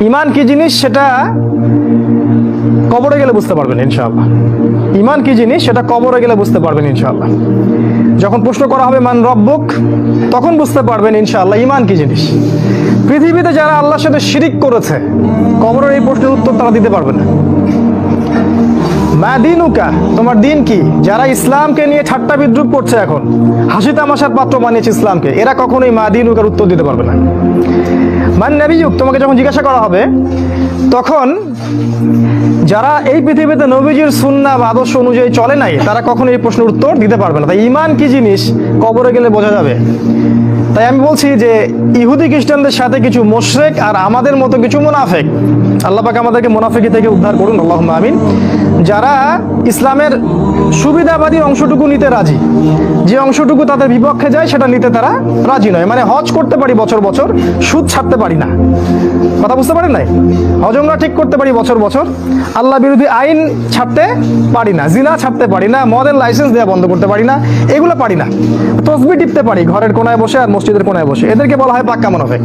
ইমান কি জিনিস সেটা কবরে গেলে বুঝতে পারবেন, ইনশাআল্লাহ। ইমান কি জিনিস সেটা কবরে গেলে বুঝতে পারবেন, ইনশাআল্লাহ। যখন প্রশ্ন করা হবে, মান রব্বুক? তখন বুঝতে পারবেন, ইনশাআল্লাহ, ইমান কি জিনিস। পৃথিবীতে যারা আল্লাহর সাথে শিরিক করেছে, কবরের এই প্রশ্নের উত্তর তারা দিতে পারবে না। মা দিনুকা, তোমার দিন কি? যারা ইসলামকে নিয়ে ঠাট্টা বিদ্রুপ করছে এখন, হাসি তামাশার পাত্র বানিয়েছে ইসলামকে, এরা কখনোই মা দিনুকার উত্তর দিতে পারবে না। মান নবীযুগ, তোমাকে যখন জিজ্ঞাসা করা হবে, তখন যারা এই পৃথিবীতে নবীজির সুন্না বা আদর্শ অনুযায়ী চলে নাই, তারা কখনো এই প্রশ্নের উত্তর দিতে পারবে না। তাই ইমান কি জিনিস? কবরে গেলে বোঝা যাবে। তাই আমি বলছি যে, ইহুদি খ্রিস্টানদের সাথে কিছু মোশরেক আর আমাদের মতো কিছু মুনাফেক, আল্লাহ পাক আমাদেরকে মুনাফিকি থেকে উদ্ধার করুন আল্লাহ আমিন। যারা ইসলামের সুবিধাবাদী অংশটুকু নিতে রাজি, যে অংশটুকু তাদের বিপক্ষে যায় সেটা নিতে তারা রাজি নয়। মানে হজ করতে পারি বছর বছর, সুদ ছাড়তে পারি না। কথা বুঝতে পারেন নাই? হজ আমরা ঠিক করতে পারি বছর বছর, আল্লাহ বিরোধী আইন ছাড়তে পারি না, জিনা ছাড়তে পারি না মদের লাইসেন্স দেওয়া বন্ধ করতে পারি না, এগুলো পারি না। তসবি টিপতে পারি, ঘরের কোনায় বসে আর মসজিদের কোনায় বসে। এদেরকে বলা হয় পাক্কা মুনাফেক